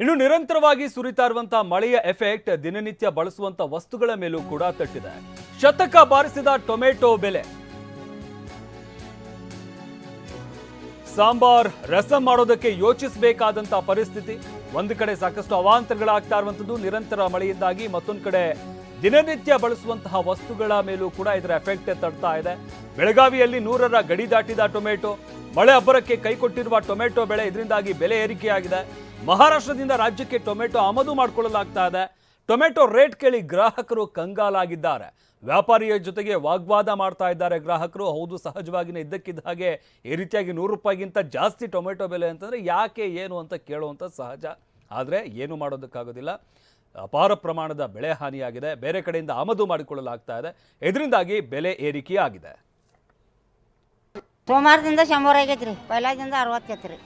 ಇನ್ನು ನಿರಂತರವಾಗಿ ಸುರಿತಾ ಇರುವಂತಹ ಮಳೆಯ ಎಫೆಕ್ಟ್ ದಿನನಿತ್ಯ ಬಳಸುವಂತ ವಸ್ತುಗಳ ಮೇಲೂ ಕೂಡ ತಟ್ಟಿದೆ. ಶತಕ ಬಾರಿಸಿದ ಟೊಮೆಟೊ ಬೆಲೆ ಸಾಂಬಾರ್, ರಸಂ ಮಾಡೋದಕ್ಕೆ ಯೋಚಿಸಬೇಕಾದಂತ ಪರಿಸ್ಥಿತಿ. ಒಂದು ಕಡೆ ಸಾಕಷ್ಟು ಅವಾಂತರಗಳಾಗ್ತಾ ಇರುವಂತದ್ದು, ನಿರಂತರ ಮಳೆಯಿಂದಾಗಿ ಮತ್ತೊಂದು ಕಡೆ ದಿನನಿತ್ಯ ಬಳಸುವಂತಹ ವಸ್ತುಗಳ ಮೇಲೂ ಕೂಡ ಇದರ ಎಫೆಕ್ಟ್ ತಡ್ತಾ ಇದೆ. ಬೆಳಗಾವಿಯಲ್ಲಿ ನೂರರ ಗಡಿ ದಾಟಿದ ಟೊಮೆಟೊ, ಮಳೆ ಅಬ್ಬರಕ್ಕೆ ಕೈಕೊಟ್ಟಿರುವ ಟೊಮೆಟೊ ಬೆಳೆ ಇದರಿಂದಾಗಿ ಬೆಲೆ ಏರಿಕೆಯಾಗಿದೆ. ಮಹಾರಾಷ್ಟ್ರದಿಂದ ರಾಜ್ಯಕ್ಕೆ ಟೊಮೆಟೊ ಆಮದು ಮಾಡಿಕೊಳ್ಳಲಾಗ್ತಾ ಇದೆ. ಟೊಮೆಟೊ ರೇಟ್ ಕೇಳಿ ಗ್ರಾಹಕರು ಕಂಗಾಲಾಗಿದ್ದಾರೆ. ವ್ಯಾಪಾರಿಯ ಜೊತೆಗೆ ವಾಗ್ವಾದ ಮಾಡ್ತಾ ಇದ್ದಾರೆ ಗ್ರಾಹಕರು. ಹೌದು ಸಹಜವಾಗಿನೇ ಇದ್ದಕ್ಕಿದ್ದ ಹಾಗೆ ಈ ರೀತಿಯಾಗಿ ನೂರು ರೂಪಾಯಿಗಿಂತ ಜಾಸ್ತಿ ಟೊಮೆಟೊ ಬೆಲೆ ಅಂತಂದರೆ ಯಾಕೆ ಏನು ಅಂತ ಕೇಳುವಂಥ ಸಹಜ. ಆದರೆ ಏನು ಮಾಡೋದಕ್ಕಾಗೋದಿಲ್ಲ. ಅಪಾರ ಪ್ರಮಾಣದ ಬೆಳೆ ಹಾನಿಯಾಗಿದೆ. ಬೇರೆ ಕಡೆಯಿಂದ ಆಮದು ಮಾಡಿಕೊಳ್ಳಲಾಗ್ತಾ ಇದೆ. ಇದರಿಂದಾಗಿ ಬೆಲೆ ಏರಿಕೆಯಾಗಿದೆ. ಸೋಮವಾರದಿಂದ ಶಂಬರ ರೀ ಪೈಲಾದಿಂದ ಅರವತ್ತು ರೀ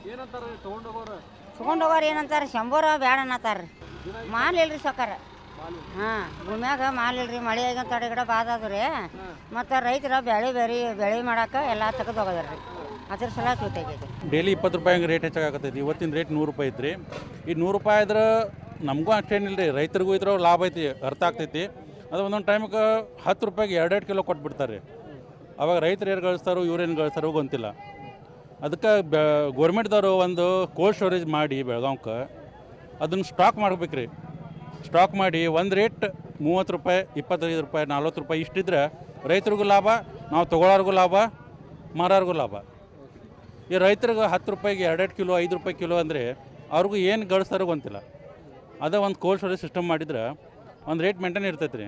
ತೊಗೊಂಡೋಗೋರು? ಏನಂತಾರೆ ಶಂಬರ ಬೇಡ ಅನ್ನತ್ತಾರ ರೀ ಮಾಲ್ ಇಲ್ರಿ ಸೊಕ್ಕಾರ ಹಾಂ, ಭೂಮ್ಯಾಗ ಇಲ್ರಿ, ಮಳೆ ಆಗ ತಡೆಗಡ ಬಾದ ಅದು ರೀ. ಮತ್ತು ರೈತರ ಬೆಳೆ ಬೆರಿ, ಬೆಳೆ ಮಾಡಕ್ಕೆ ಎಲ್ಲ ತೆಗೆದು ಹೋಗದ್ರಿ ಅದ್ರ ಸಲ ಜೊತೆಗೈತಿ ಡೈಲಿ ಇಪ್ಪತ್ತು ರೂಪಾಯಿ ಹಂಗೆ ರೇಟ್ ಹೆಚ್ಚಾಗತ್ತೈತಿ ಇವತ್ತಿನ ರೇಟ್ ನೂರು ರೂಪಾಯಿ ಐತ್ರಿ. ಈ ನೂರು ರೂಪಾಯಿ ಆದ್ರೆ ನಮಗೂ ಅಷ್ಟೇನಿಲ್ಲ ರೀ ರೈತರಿಗೂ ಇದ್ರ ಲಾಭ ಐತಿ, ಅರ್ಥ ಆಗ್ತೈತಿ. ಅದು ಒಂದೊಂದು ಟೈಮ್ಗೆ ಹತ್ತು ರೂಪಾಯಿಗೆ ಎರಡೆರಡು ಕಿಲೋ ಕೊಟ್ಬಿಡ್ತಾರೆ. ಅವಾಗ ರೈತರು ಏನು ಗಳಿಸ್ತಾರೋ ಇವ್ರೇನು ಗಳಿಸ್ತಾರೋ ಗೊತ್ತಿಲ್ಲ. ಅದಕ್ಕೆ ಬೆ ಗೋರ್ಮೆಂಟ್ದವರು ಒಂದು ಕೋಲ್ಡ್ ಸ್ಟೋರೇಜ್ ಮಾಡಿ ಬೆಳಗಾವ್ಕೆ. ಅದನ್ನು ಸ್ಟಾಕ್ ಮಾಡ್ಬೇಕು ರೀ ಸ್ಟಾಕ್ ಮಾಡಿ ಒಂದು ರೇಟ್ ಮೂವತ್ತು ರೂಪಾಯಿ, ಇಪ್ಪತ್ತೈದು ರೂಪಾಯಿ, ನಲ್ವತ್ತು ರೂಪಾಯಿ ಇಷ್ಟಿದ್ರೆ ರೈತರಿಗೂ ಲಾಭ, ನಾವು ತೊಗೊಳೋರ್ಗೂ ಲಾಭ, ಮಾರೋರ್ಗೂ ಲಾಭ. ಈ ರೈತರಿಗೆ ಹತ್ತು ರೂಪಾಯಿಗೆ ಎರಡೆರಡು ಕಿಲೋ, ಐದು ರೂಪಾಯಿ ಕಿಲೋ ಅಂದರೆ ಅವ್ರಿಗೂ ಏನು ಗಳಿಸ್ತಾರೋ ಗೊತ್ತಿಲ್ಲ. ಅದೇ ಒಂದು ಕೋಲ್ಡ್ ಸ್ಟೋರೇಜ್ ಸಿಸ್ಟಮ್ ಮಾಡಿದ್ರೆ ಒಂದು ರೇಟ್ ಮೇಂಟೈನ್ ಇರ್ತೈತೆ ರೀ.